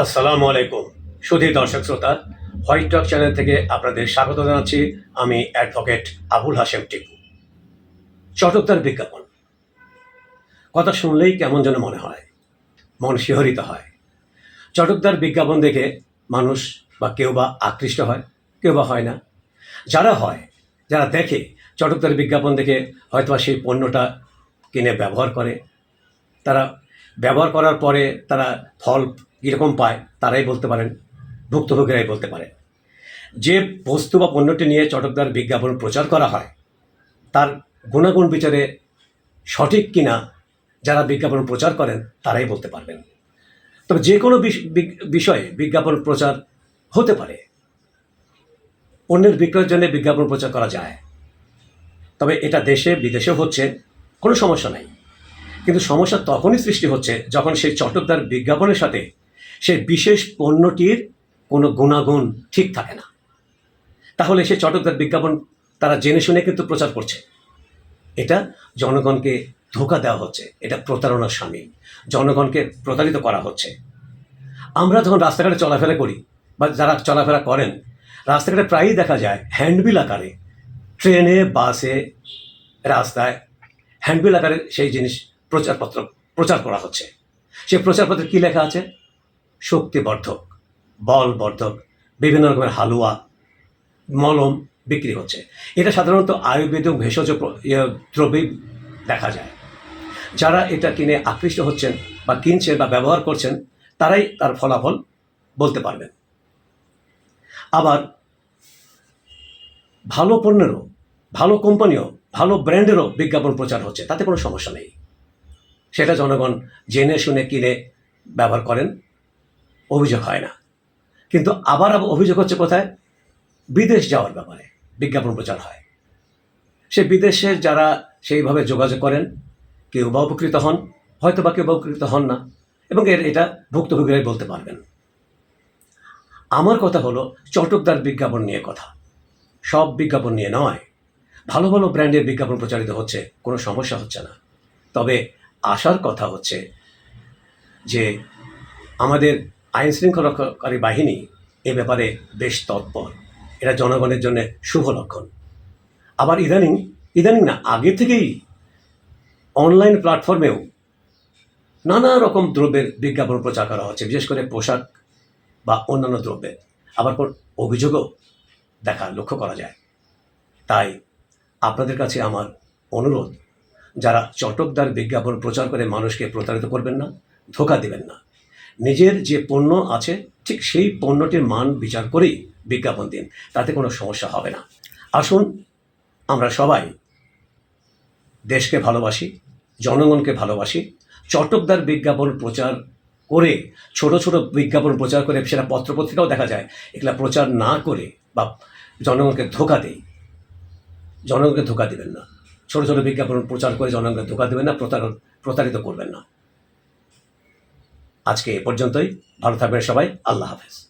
আসসালামু আলাইকুম। সুধী দর্শক শ্রোতা হোয়াইট টক চ্যানেল থেকে আপনাদের স্বাগত জানাচ্ছি। আমি অ্যাডভোকেট আবুল হাশেম টিপু। চটকদার বিজ্ঞাপন। কথা শুনলেই কেমন যেন মনে হয়। মন শিহরিত হয়। চটকদার বিজ্ঞাপন দেখে মানুষ বা কেউ বা আকৃষ্ট হয়, কেউ বা হয় না। যারা হয়, যারা দেখে চটকদার বিজ্ঞাপন দেখে হয়তোবা সেই পণ্যটা কিনে ব্যবহার করে, তারা ব্যবহার করার পরে তারা ফল কীরকম পায়, তারাই বলতে পারেন, ভুক্তভোগীরাই বলতে পারেন যে বস্তু বা পণ্যটি নিয়ে চটকদার বিজ্ঞাপন প্রচার করা হয়, তার গুণাগুণ বিচারে সঠিক কিনা যারা বিজ্ঞাপন প্রচার করেন, তারাই বলতে পারবেন। তবে যে কোনো বিষয়ে বিজ্ঞাপন প্রচার হতে পারে। অন্যের বিক্রয়ের জন্য বিজ্ঞাপন প্রচার করা যায়। তবে এটা দেশে, বিদেশেও হচ্ছে, কোনো সমস্যা নাই। কিন্তু সমস্যা তখনই সৃষ্টি হচ্ছে যখন সেই চটকদার বিজ্ঞাপনের সাথে সেই বিশেষ পণ্যটির কোনো গুণাগুণ ঠিক থাকে না। তাহলে সেই চটকদার বিজ্ঞাপন তারা জেনে শুনে কিন্তু প্রচার করছে। এটা জনগণকে ধোকা দেওয়া হচ্ছে, এটা প্রতারণার সামিল, জনগণকে প্রতারিত করা হচ্ছে। আমরা যখন রাস্তাঘাটে চলাফেরা করি বা যারা চলাফেরা করেন, রাস্তাঘাটে প্রায়ই দেখা যায় হ্যান্ডবিল আকারে, ট্রেনে, বাসে, রাস্তায় হ্যান্ডবিল আকারে সেই জিনিস প্রচারপত্র, প্রচার করা হচ্ছে। সেই প্রচারপত্রে কী লেখা আছে? শক্তিবর্ধক, বলবর্ধক, বিভিন্ন রকমের হালুয়া, মলম বিক্রি হচ্ছে। এটা সাধারণত আয়ুর্বেদিক ভেষজ ইয়ে দ্রব্যেই দেখা যায়। যারা এটা কিনে আকৃষ্ট হচ্ছেন বা কিনছেন বা ব্যবহার করছেন, তারাই তার ফলাফল বলতে পারবেন। আবার ভালো পণ্যেরও, ভালো কোম্পানিও, ভালো ব্র্যান্ডেরও বিজ্ঞাপন প্রচার হচ্ছে, তাতে কোনো সমস্যা নেই। সেটা জনগণ জেনে শুনে কিনে ব্যবহার করেন, অভিযোগ হয় না। কিন্তু আবার অভিযোগ হচ্ছে কোথায়? বিদেশ যাওয়ার ব্যাপারে বিজ্ঞাপন প্রচার হয়। সে বিদেশে যারা সেইভাবে যোগাযোগ করেন, কেউ বা উপকৃত হন, হয়তো বা কেউ বা উপকৃত হন না, এবং এর এটা ভুক্তভোগীরাই বলতে পারবেন। আমার কথা হলো চটকদার বিজ্ঞাপন নিয়ে কথা। সব বিজ্ঞাপন নিয়ে নয়। ভালো ভালো ব্র্যান্ডের বিজ্ঞাপন প্রচারিত হচ্ছে, কোনো সমস্যা হচ্ছে না। তবে আসার কথা হচ্ছে যে আমাদের আইন শৃঙ্খলাকারী বাহিনী এ ব্যাপারে বেশ তৎপর। এটা জনগণের জন্য শুভ লক্ষণ। আবার ইদানিং ইদানিং না, আগে থেকেই অনলাইন প্ল্যাটফর্মেও নানা রকম দ্রব্যের বিজ্ঞাপন প্রচার করা হচ্ছে, বিশেষ করে পোশাক বা অন্যান্য দ্রব্যের আবার কোন অভিযোগও দেখা, লক্ষ্য করা যায়। তাই আপনাদের কাছে আমার অনুরোধ যারা চটকদার বিজ্ঞাপন প্রচার করে মানুষকে প্রতারিত করবেন না, ধোকা দেবেন না। নিজের যে পণ্য আছে, ঠিক সেই পণ্যটির মান বিচার করেই বিজ্ঞাপন দিন। তাতে কোনো সমস্যা হবে না। আসুন, আমরা সবাই দেশকে ভালোবাসি, জনগণকে ভালোবাসি, চটকদার বিজ্ঞাপন প্রচার করে, ছোট ছোট বিজ্ঞাপন প্রচার করে সেটা পত্রপত্রিকাও দেখা যায়। এগুলা প্রচার না করে বা জনগণকে ধোকা দেই। জনগণকে ধোকা দেবেন না। ছোট ছোট বিজ্ঞাপন প্রচার করে জনগণকে ধোকা দেবেন না, প্রতারণ, প্রতারিত করবেন না। আজকে এ পর্যন্তই। ভালো থাকবেন সবাই। আল্লাহ হাফেজ।